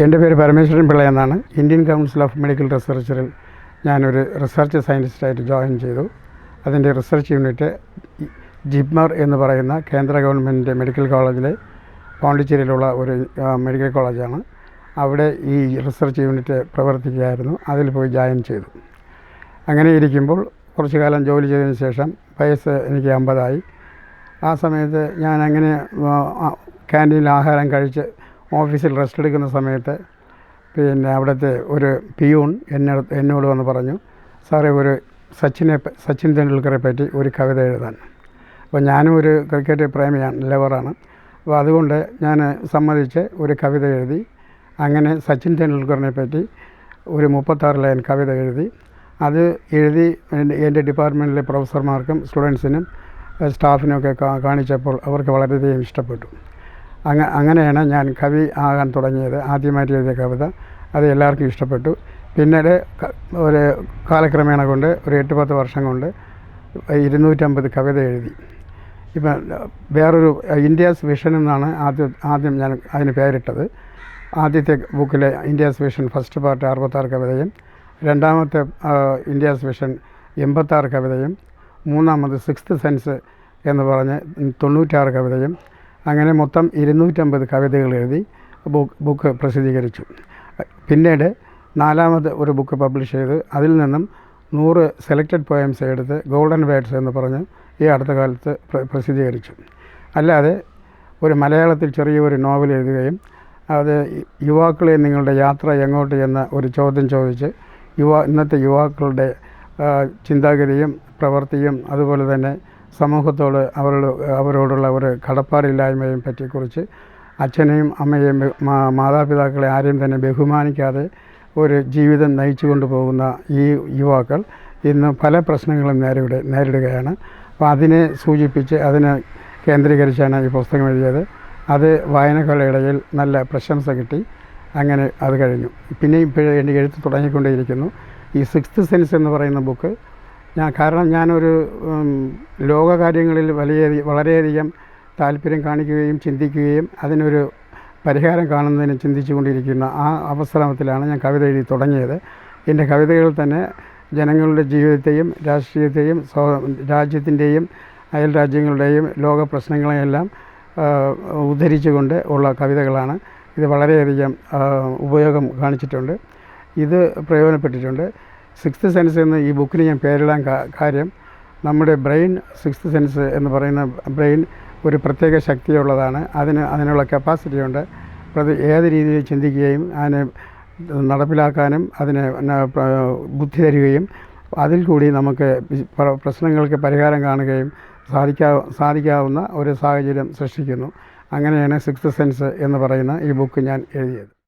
എന്റെ പേര് പരമേശ്വരൻ പിള്ള എന്നാണ്. ഇന്ത്യൻ കൗൺസിൽ ഓഫ് മെഡിക്കൽ റിസർച്ചറിൽ ഞാനൊരു റിസർച്ച് സയന്റിസ്റ്റായിട്ട് ജോയിൻ ചെയ്തു. അതിന്റെ റിസർച്ച് യൂണിറ്റ് ജിപ്മർ എന്ന് പറയുന്ന കേന്ദ്ര ഗവൺമെന്റ് മെഡിക്കൽ കോളേജിലെ പോണ്ടിച്ചേരിയിലുള്ള ഒരു മെഡിക്കൽ കോളേജാണ് അവിടെ ഈ റിസർച്ച് യൂണിറ്റ് പ്രവർത്തിക്കുകയായിരുന്നു. അതിൽ പോയി ജോയിൻ ചെയ്തു. അങ്ങനെ ഇരിക്കുമ്പോൾ കുറച്ചു കാലം ജോലി ചെയ്തതിന് ശേഷം വയസ്സ് എനിക്ക് അമ്പതായി. ആ സമയത്ത് ഞാൻ അങ്ങനെ ക്യാന്റീനിൽ ആഹാരം കഴിച്ച് ഓഫീസിൽ റെസ്റ്റ് എടുക്കുന്ന സമയത്ത് പിന്നെ അവിടുത്തെ ഒരു പിയൂൺ എന്നോട് എന്നോട് വന്ന് പറഞ്ഞു സാറേ ഒരു സച്ചിനെ സച്ചിൻ തെണ്ടുൽക്കറെ പറ്റി ഒരു കവിത എഴുതാൻ. അപ്പോൾ ഞാനും ഒരു ക്രിക്കറ്റ് പ്രേമിയാണ് ലവറാണ്. അപ്പോൾ അതുകൊണ്ട് ഞാൻ സമ്മതിച്ച് ഒരു കവിത എഴുതി അങ്ങനെ സച്ചിൻ തെണ്ടുൽക്കറിനെ പറ്റി ഒരു മുപ്പത്താറ് ലൈൻ കവിത എഴുതി അത് എഴുതി എന്റെ ഡിപ്പാർട്ട്മെന്റിലെ പ്രൊഫസർമാർക്കും സ്റ്റുഡൻസിനും സ്റ്റാഫിനൊക്കെ കാണിച്ചപ്പോൾ അവർക്ക് വളരെയധികം ഇഷ്ടപ്പെട്ടു. അങ്ങനെയാണ് ഞാൻ കവി ആകാൻ തുടങ്ങിയത്. ആദ്യമായിട്ട് എഴുതിയ കവിത. അത് എല്ലാവർക്കും ഇഷ്ടപ്പെട്ടു. പിന്നീട് ഒരു കാലക്രമേണ കൊണ്ട് ഒരു എട്ട് പത്ത് വർഷം കൊണ്ട് ഇരുന്നൂറ്റമ്പത് കവിത എഴുതി. ഇപ്പം വേറൊരു ഇന്ത്യാസ് വിഷൻ എന്നാണ് ആദ്യം ആദ്യം ഞാൻ അതിന് പേരിട്ടത്. ആദ്യത്തെ ബുക്കിലെ ഇന്ത്യാസ് വിഷൻ ഫസ്റ്റ് പാർട്ട് അറുപത്താറ് കവിതയും രണ്ടാമത്തെ ഇന്ത്യാസ് വിഷൻ എൺപത്താറ് കവിതയും മൂന്നാമത് സിക്സ്ത് സെൻസ് എന്ന് പറഞ്ഞ് തൊണ്ണൂറ്റാറ് കവിതയും അങ്ങനെ മൊത്തം ഇരുന്നൂറ്റമ്പത് കവിതകൾ എഴുതി ബുക്ക് പ്രസിദ്ധീകരിച്ചു. പിന്നീട് നാലാമത് ഒരു ബുക്ക് പബ്ലിഷ് ചെയ്ത് അതിൽ നിന്നും നൂറ് സെലക്റ്റഡ് പോയംസ് എടുത്ത് ഗോൾഡൻ വേർഡ്സ് എന്ന് പറഞ്ഞ് ഈ അടുത്ത കാലത്ത് പ്രസിദ്ധീകരിച്ചു. അല്ലാതെ ഒരു മലയാളത്തിൽ ചെറിയൊരു നോവൽ എഴുതുകയും അത് യുവാക്കളെ നിങ്ങളുടെ യാത്ര എങ്ങോട്ട് എന്ന ഒരു ചോദ്യം ചോദിച്ച് യുവാ ഇന്നത്തെ യുവാക്കളുടെ ചിന്താഗതിയും പ്രവൃത്തിയും അതുപോലെ തന്നെ സമൂഹത്തോട് അവരോട് അവരോടുള്ള ഒരു കടപ്പാടില്ലായ്മയും പറ്റിക്കുറിച്ച് അച്ഛനെയും അമ്മയെയും മാതാപിതാക്കളെ ആരെയും തന്നെ ബഹുമാനിക്കാതെ ഒരു ജീവിതം നയിച്ചു കൊണ്ടുപോകുന്ന ഈ യുവാക്കൾ ഇന്ന് പല പ്രശ്നങ്ങളും നേരിട നേരിടുകയാണ്. അപ്പോൾ അതിനെ സൂചിപ്പിച്ച് അതിനെ കേന്ദ്രീകരിച്ചാണ് ഈ പുസ്തകം എഴുതിയത്. അത് വായനകളുടെ ഇടയിൽ നല്ല പ്രശംസ കിട്ടി. അങ്ങനെ അത് കഴിഞ്ഞു. പിന്നെ ഇപ്പോഴും എന്റെ എഴുത്ത് തുടങ്ങിക്കൊണ്ടേയിരിക്കുന്നു. ഈ സിക്സ്ത് സെൻസ് എന്ന് പറയുന്ന ബുക്ക് ഞാൻ കാരണം ഞാനൊരു ലോകകാര്യങ്ങളിൽ വലിയ വളരെയധികം താല്പര്യം കാണിക്കുകയും ചിന്തിക്കുകയും അതിനൊരു പരിഹാരം കാണുന്നതിന് ചിന്തിച്ചു കൊണ്ടിരിക്കുന്ന ആ അവസരത്തിലാണ് ഞാൻ കവിത എഴുതി തുടങ്ങിയത്. എന്റെ കവിതകൾ തന്നെ ജനങ്ങളുടെ ജീവിതത്തെയും രാഷ്ട്രീയത്തെയും രാജ്യത്തിന്റെയും അയൽ രാജ്യങ്ങളുടെയും ലോക പ്രശ്നങ്ങളെയെല്ലാം ഉദ്ധരിച്ചുകൊണ്ട് ഉള്ള കവിതകളാണ്. ഇത് വളരെയധികം ഉപയോഗം കാണിച്ചിട്ടുണ്ട്. ഇത് പ്രയോജനപ്പെട്ടിട്ടുണ്ട്. സിക്സ്ത് സെൻസ് എന്ന് ഈ ബുക്കിന് ഞാൻ പേരിടാൻ കാര്യം നമ്മുടെ ബ്രെയിൻ സിക്സ്ത് സെൻസ് എന്ന് പറയുന്ന ബ്രെയിൻ ഒരു പ്രത്യേക ശക്തിയുള്ളതാണ്. അതിന് അതിനുള്ള കപ്പാസിറ്റി ഉണ്ട്. ഏത് രീതിയിൽ ചിന്തിക്കുകയും അതിനെ നടപ്പിലാക്കാനും അതിനെ ബുദ്ധി തരികയും അതിൽ കൂടി നമുക്ക് പ്രശ്നങ്ങൾക്ക് പരിഹാരം കാണുകയും സാധിക്കാ സാധിക്കാവുന്ന ഒരു സാഹചര്യം സൃഷ്ടിക്കുന്നു. അങ്ങനെയാണ് സിക്സ്ത് സെൻസ് എന്ന് പറയുന്ന ഈ ബുക്ക് ഞാൻ എഴുതിയത്.